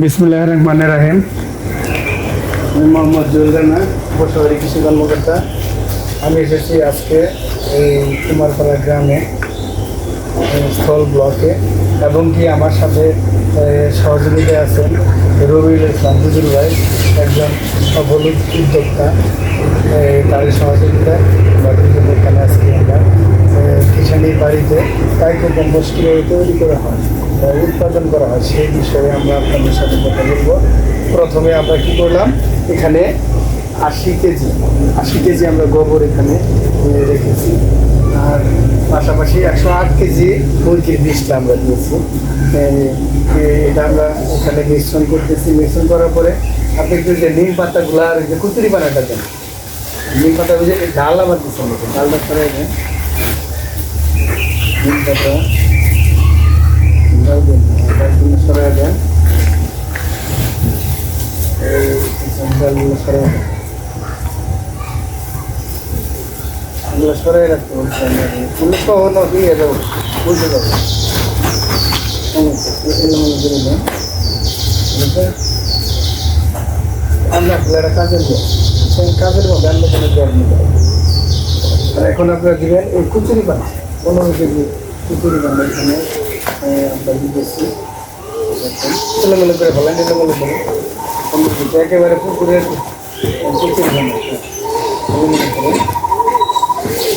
বিসমুল্লাহ রহমান রাহিম। আমি মোহাম্মদ জুয়েল রানা বসবাড়ি কৃষি কর্মকর্তা। আমি এসেছি আজকে এই কুমারপাড়া গ্রামে স্থল ব্লকে এবং কি আমার সাথে এ, সহযোগিতায় আছেন রবিউল ইসলাম হুজুর ভাই একজন সফল উদ্যোক্তা সহযোগিতায় আমরা দুজন এখানে আজকে আমরা। কিষানির বাড়িতে কাইকে কম্পোস্ট তৈরি করা হয়। বা উৎপাদন করা হয় সেই বিষয়ে আমরা আপনাদের সাথে কথা বলব। প্রথমে আমরা কি করলাম? এখানে আশি কেজি আশি কেজি আমরা গোবর এখানে রেখেছি। আর পাশাপাশি একশো আট কেজি মুরগির বিষটা আমরা দিয়েছি। এটা আমরা ওখানে মিশ্রণ করতেছি। মিশ্রণ করার পরে আপনি একটু যে নিম পাতাগুলো আর যে কুতুরি পানাটা দেন। নিম পাতা বুঝে ডাল আবার দেখুন, ডালটা দেন। নিম পাতা ডাল দিন ডালগুলো সরাই দেন এই ডালগুলো সরাই দেন এগুলো সরাই রাখতে আমি এগুলো সহ না দিয়ে যাব বুঝতে যাব আমরা একটা কাজের লোক সেই কাজের মধ্যে আমরা কোনো জল নিতে আর এখন আপনারা দিবেন এই কুচুরি পান। পনেরো কেজি কুচুরি পান এখানে আমরা দিতেছি। ছেলেমেলে করে ফেলেন ছেলেমেলে করে। একেবারে পুকুরের কুচুরি পান। ছেলেমেলে করে। তো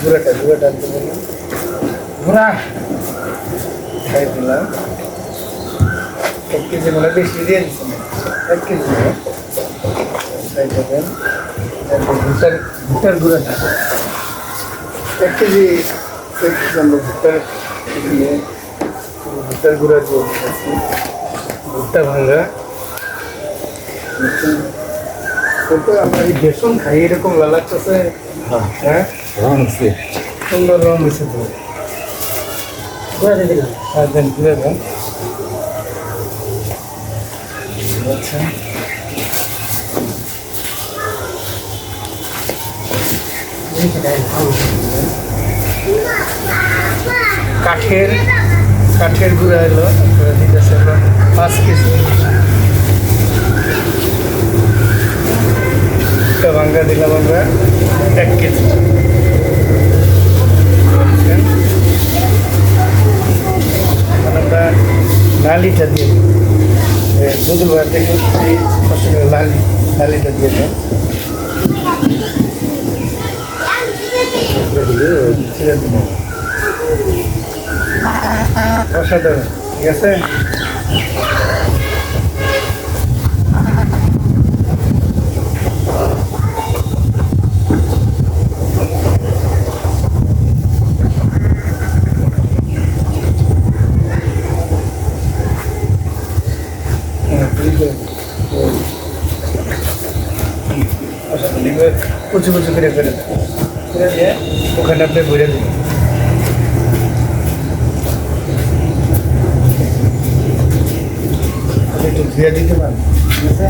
ঘুরাটা ঘুরাটা আনতে বলুন ঘুরা সাইড দিলাম। এক কেজি মানে বেশি দিয়ে দিচ্ছেন এক কেজি দেন তারপর ভুট্টার ভুট্টার গুঁড়াটা এক কেজি। এক কেজি আমরা ভুট্টার ভুট্টার দিয়ে ভুট্টা ভাঙা আমরা এই বেসন খাই এরকম লালাচ্ছে হ্যাঁ। সুন্দর রং হয়েছে তো। ঘুরে দিয়ে দিলাম আর দেন ঘুরে দেন। আচ্ছা। কাঠের কাঠের গুঁড়া এলো দিতেছে পাঁচ কেজি। ভাঙ্গা দিলাম আমরা এক কেজি। আমরা নালিটা দিয়ে দুধ ভাত থেকে লালি অসাধারণ, ঠিক আছে হ্যাঁ, ঠিক আছে। অসাধারণ। এগুলো কুচু কুচু করে করে দেন। করে দিয়ে ওখানে আপনি ঘুরে দিন একটু ধুয়ে দিতে পারেন ঠিক আছে